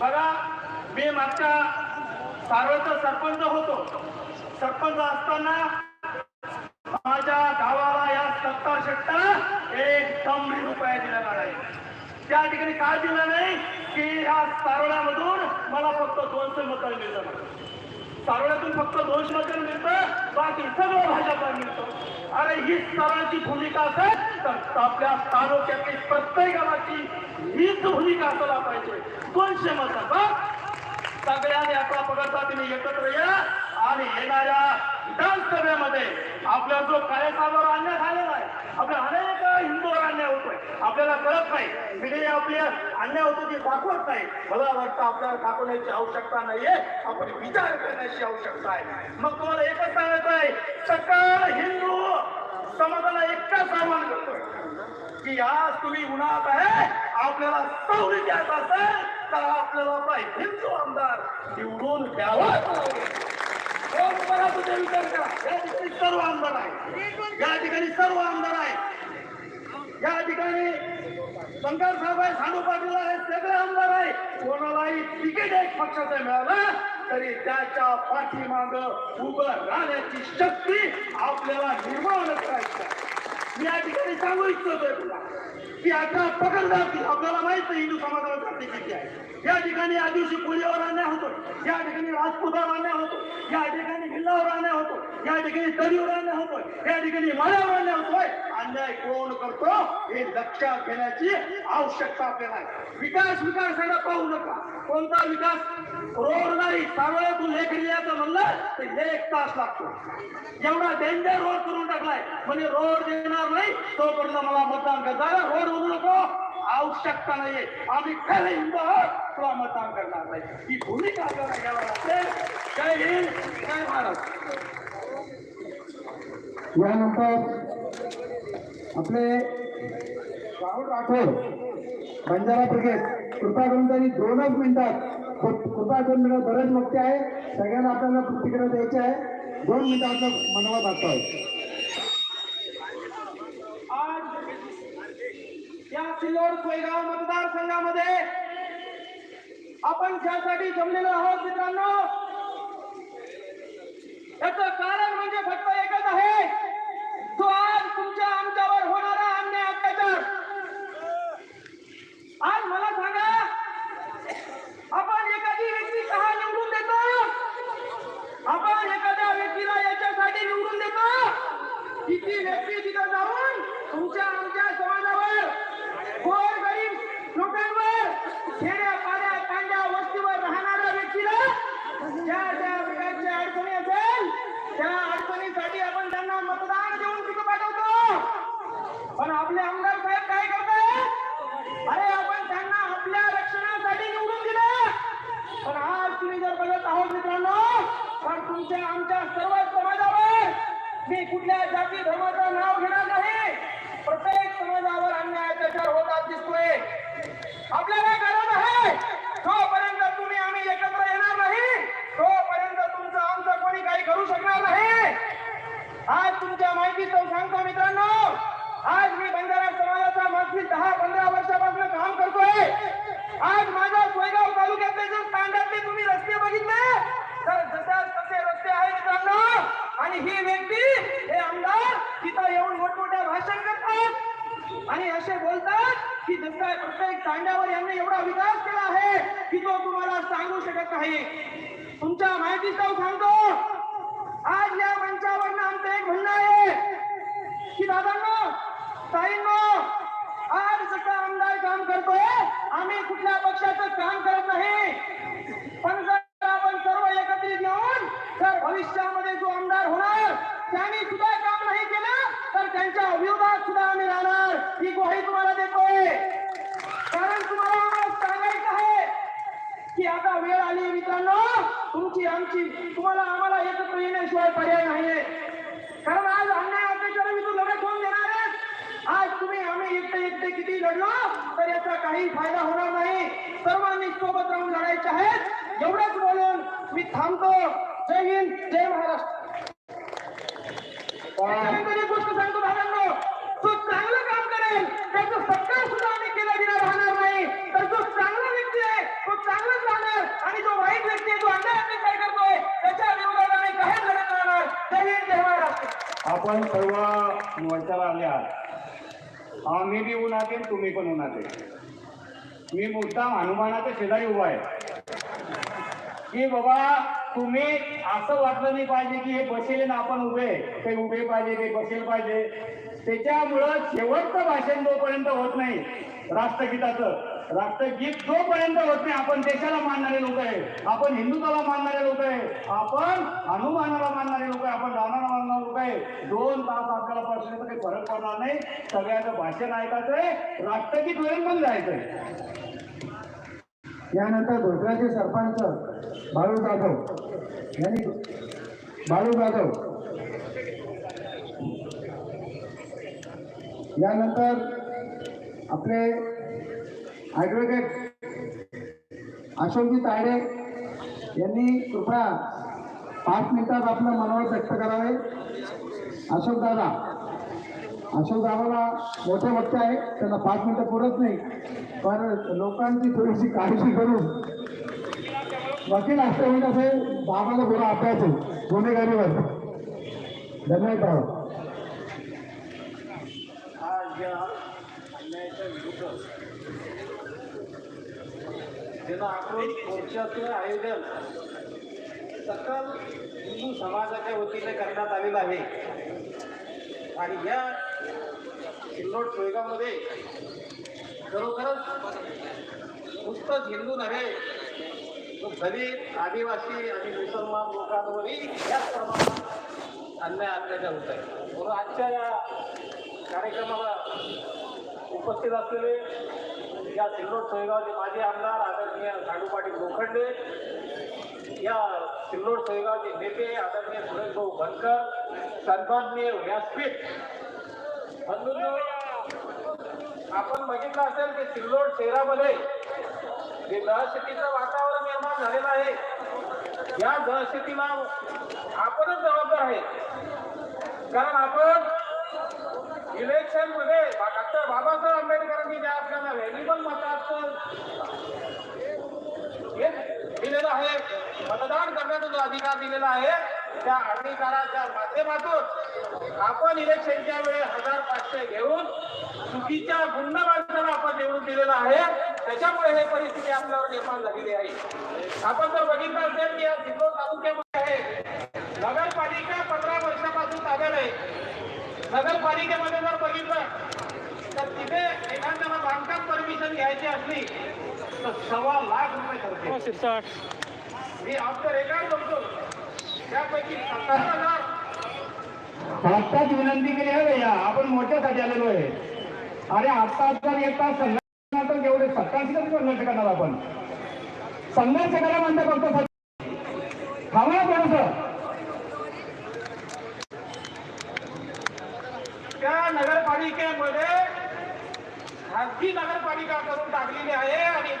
बघा मी मागच्या सारोळचा सरपंच होतो. सरपंच असताना माझ्या गावाला या सत्ता शट्टा एक दमडी रुपया दिला नाही. त्या ठिकाणी काय दिलं नाही की ह्या सारोळ्यामधून मला फक्त दोनशे मतं मिळतात. सारोळ्यातून फक्त दोनशे मतं मिळतं मिळतं ही भूमिका असेल तर आपल्या तालुक्यातील प्रत्येक गावाची हीच भूमिका असायला पाहिजे. कोणशे मत सगळ्यांनी आपला पकडता तुम्ही एकत्र या आणि येणाऱ्या विधानसभेमध्ये आपला जो कार्यकालावर अन्याय झालेला आहे आपल्या अनेक हिंदूवर अन्याय होतोय. आपल्याला कळत नाही. मीडिया आपली अन्याय होतो ती दाखवत नाही. मला वाटतं आपल्याला दाखवण्याची आवश्यकता नाहीये. आपण विचार करण्याची आवश्यकता आहे. मग तुम्हाला एकच सांगायचं आहे सकल हिंदू समाजाला एकटा आव्हान करतोय. की आज तुम्ही उन्हात आहे आपल्याला सवरी द्यायचं असेल तर आपल्याला आपला हिंदू आमदार निवडून द्यावा. हो, कोण तुझे विचार करा? या ठिकाणी सर्व आमदार आहे या ठिकाणी सर्व आमदार आहे या ठिकाणी शंकर साहेब आहे सानू पाटील आहे सगळे आमदार आहे कोणालाही तिकीट एक पक्षाचं मिळालं तरी त्याच्या पाठीमाग उभं राहण्याची शक्ती आपल्याला निर्माण करायची मी या ठिकाणी सांगू इच्छितोय तुला की आता जातील आपल्याला माहीत नाही हिंदू समाजाला जाती किती आहे. या ठिकाणी आदिवासी कोळीवर अन्याय होतो. या ठिकाणी राजपूतावर अन्याय होतो. या ठिकाणी भिल्लावर अन्याय होतो. या ठिकाणी तरीवर अन्याय होतोय या ठिकाणी माळ्यावर अन्याय होतोय अन्याय कोण करतो? हे लक्षात घेण्याची आवश्यकता आपल्याला आहे. विकास विकासाला पाहू नका. कोणता विकास? रोड नाही. सावळ्यातून लेख लिहायचं म्हणलं तर एक तास लागतो. एवढा डेंजर रोड करून टाकलाय. म्हणजे रोड देणार नाही तोपर्यंत मला मतदान करता. रोड होऊ नको. आवश्यकता नाहीये. आम्ही खरे हिंदू आहोत तुला मतदान करणार नाही. ही भूमिका आपल्याला घ्यावी लागते. जय हिंद. जय भारत. यानंतर आपले राहुल राठोड बंजारा क्रिकेट. कृपा करून त्यांनी दोनच मिनिटात कृपा करून मिनिटात बरेच मोठे आहे सगळ्यांना आपल्याला तिकडे द्यायचे आहे. दोन मिनिटाचं मनवत असतं आज या सिल्लोड सोयगाव मतदारसंघामध्ये आपण ज्यासाठी जमलेलो आहोत मित्रांनो. याचं कारण म्हणजे फक्त एकच आहे जो आज तुमच्या आमच्यावर होणारा अन्याय अत्याचार आज मला सांगा आपण एखादी व्यक्ती का निवडून देतो आपण एखाद्या व्यक्तीला याच्यासाठी निवडून देतो की ती व्यक्ती तिथं जाऊन तुमच्या आमच्या समाजावर गोर गरीब लोकांवर खेड्या पाड्या तांड्या वस्तीवर राहणाऱ्या व्यक्तीला ज्या ज्या प्रकारच्या अडचणी असेल त्या अडचणीसाठी आपण त्यांना मतदान देऊन तिथं पाठवतो पण आपले आमदार साहेब काय करतात अरे आपण त्यांना आपल्या रक्षणासाठी निवडून दिलं. पण आज तुम्ही जर बघत आहोत मित्रांनो पण तुमच्या आमच्या सर्व समाजावर मी कुठल्या जाती धर्माचं नाव घेणार नाही. प्रत्येक समाजावर अन्याय अत्याचार होतात दिसतोय. आपल्याला गरज आहे. जोपर्यंत तुम्ही आम्ही एकत्र येणार नाही तोपर्यंत तुमचं आमचं कोणी काही करू शकणार नाही. आज तुमच्या माहितीचं सांगतो मित्रांनो आज मी बंजारा समाजाचा मागील दहा पंधरा वर्षापासून काम करतोय. आज माझ्या सोयगाव तालुक्यातले जर तांड्यातले तुम्ही रस्ते बघितले? तर जसे तसे रस्ते आहेत मित्रांनो आणि ही व्यक्ती हे आमदार तिथं येऊन मोठमोठ्या भाषण करतात. आणि असे बोलतात की जसा प्रत्येक तांड्यावर यांनी एवढा विकास केला आहे की तो तुम्हाला सांगू शकत नाही. तुमच्या माहितीचं सांगतो. आज या मंचावर आमचं एक म्हणणं आहे की दादांना ताईंनो आज जसं आमदार काम करतोय आम्ही कुठल्या पक्षाचं काम करत नाही पण जर आपण सर्व एकत्रित येऊन जर भविष्यामध्ये जो आमदार होणार त्यांनी सुद्धा काम नाही केलं तर त्यांच्या विरोधात सुद्धा आम्ही राहणार ही ग्वाही तुम्हाला देतोय कारण तुम्हाला आम्हाला सांगायचं आहे की आता वेळ आली मित्रांनो तुमची आमची. तुम्हाला आम्हाला एकत्र येण्याशिवाय पर्याय नाहीये. कारण आज अन्याय अत्याचार मी तू लढत होऊन देणार आहे? आज तुम्ही आम्ही एकटे एकटे किती लढलो तर याचा काही फायदा होणार नाही. सर्वांनी सोबत राहून लढायचे आहेत. एवढंच बोलून मी थांबतो. जय हिंद जय महाराष्ट्र. गोष्ट सांगतो जो चांगलं काम करेल त्याचं सत्कार सुद्धा आम्ही केलं गेलं राहणार नाही तर जो चांगला व्यक्ती आहे तो चांगलं काम आपण सर्व मोर्चाला आले आहात. आम्ही बी उन्हात तुम्ही पण उन्हात मी मुद्दाम हनुमानाच्या शेजारी उभा आहे. की बाबा तुम्ही असं वाटलं नाही पाहिजे की हे बसेल ना आपण उभे ते उभे पाहिजे ते बसेल पाहिजे. त्याच्यामुळं शेवटचं भाषण जोपर्यंत होत नाही राष्ट्रगीताचं राष्ट्रगीत जोपर्यंत होत नाही आपण देशाला मानणारे लोक आहे आपण हिंदुत्वाला मानणारे लोक आहे आपण हनुमानाला मानणारे लोक आहे आपण रावणाला मानणारे लोक आहे. दोन तास आपल्याला पर्सेंट काही फरक पडणार नाही. सगळ्याचं भाषण ऐकायचं आहे राष्ट्रगीत वेळ पण जायचंय. यानंतर धोत्राचे सरपंच बाळू जाधव यांनी बाळू जाधव. यानंतर आपले ॲडव्होकेट अशोकजी तायडे यांनी कृपया पाच मिनिटात आपलं मनोर व्यक्त करावे. अशोक दादा अशोक दादाला मोठे वक्ते आहे त्यांना पाच मिनिटं पुरत नाही पण लोकांची थोडीशी काळजी करून वकील असल्यामुळे असे बाबाला थोडा अभ्यास आहे गुन्हेगारीवर. धन्यवाद आज अन्यायाच्या विरुद्ध ज्यानं आक्रोश मोर्चाचं आयोजन सकल हिंदू समाजाच्या वतीने करण्यात आलेलं आहे. आणि या सिल्लोड सोयगामध्ये खरोखरच नुसतंच हिंदू नव्हे दलित आदिवासी आणि मुसलमान लोकांवरही याच प्रमाणात अन्याय अत्याचार होत आहे. म्हणून आजच्या या कार्यक्रमाला उपस्थित असलेले या सिल्लोड सोयगावचे माजी आमदार आदरणीय साडू पाटील लोखंडे या सिल्लोड सोयगावचे नेते आदरणीय सुरेश भाऊ बनकर सन्माननीय व्यासपीठ. बंधूंनो आपण बघितलं असेल की सिल्लोड शहरामध्ये जे दहशतीचं वातावरण निर्माण झालेलं आहे या दहशतीला आपणच जबाबदार आहे. कारण आपण इलेक्शनमध्ये डॉक्टर बाबासाहेब आंबेडकरांनी ज्या आपल्याला व्हॅल्युबल मताचं हे दिलेलं आहे मतदान करण्याचा जो अधिकार दिलेला आहे त्या अधिकाराच्या माध्यमातून आपण इलेक्शनच्या वेळी हजार पाचशे घेऊन चुकीच्या गुंड माणसाला आपण निवडून दिलेला आहे. त्याच्यामुळे हे परिस्थिती आपल्यावर निर्माण झालेली आहे. आपण जर बघितलं असेल की या सिल्लोड तालुक्यामध्ये आहे. नगरपालिका पंधरा वर्षापासून ताब्यात आहे. नगरपालिकेमध्ये जर बघितलं तर तिथे एखाद्याला बांधकाम परमिशन घ्यायची असली तर सव्वा लाख रुपये खर्च मी आपलं रेकॉर्ड बघतो त्यापैकी सत्तर हजार. आत्ताच विनंती केली आहे भैया. आपण मोठ्यासाठी आलेलो आहे. अरे आता जर एक तास संघर्ष एवढे सत्ताशी कधी संघर्ष करणार आपण? संघर्ष करा म्हणता फक्त थांबा थोडस. त्या नगरपालिकेमध्ये खाजगी नगरपालिका करून टाकलेली आहे आणि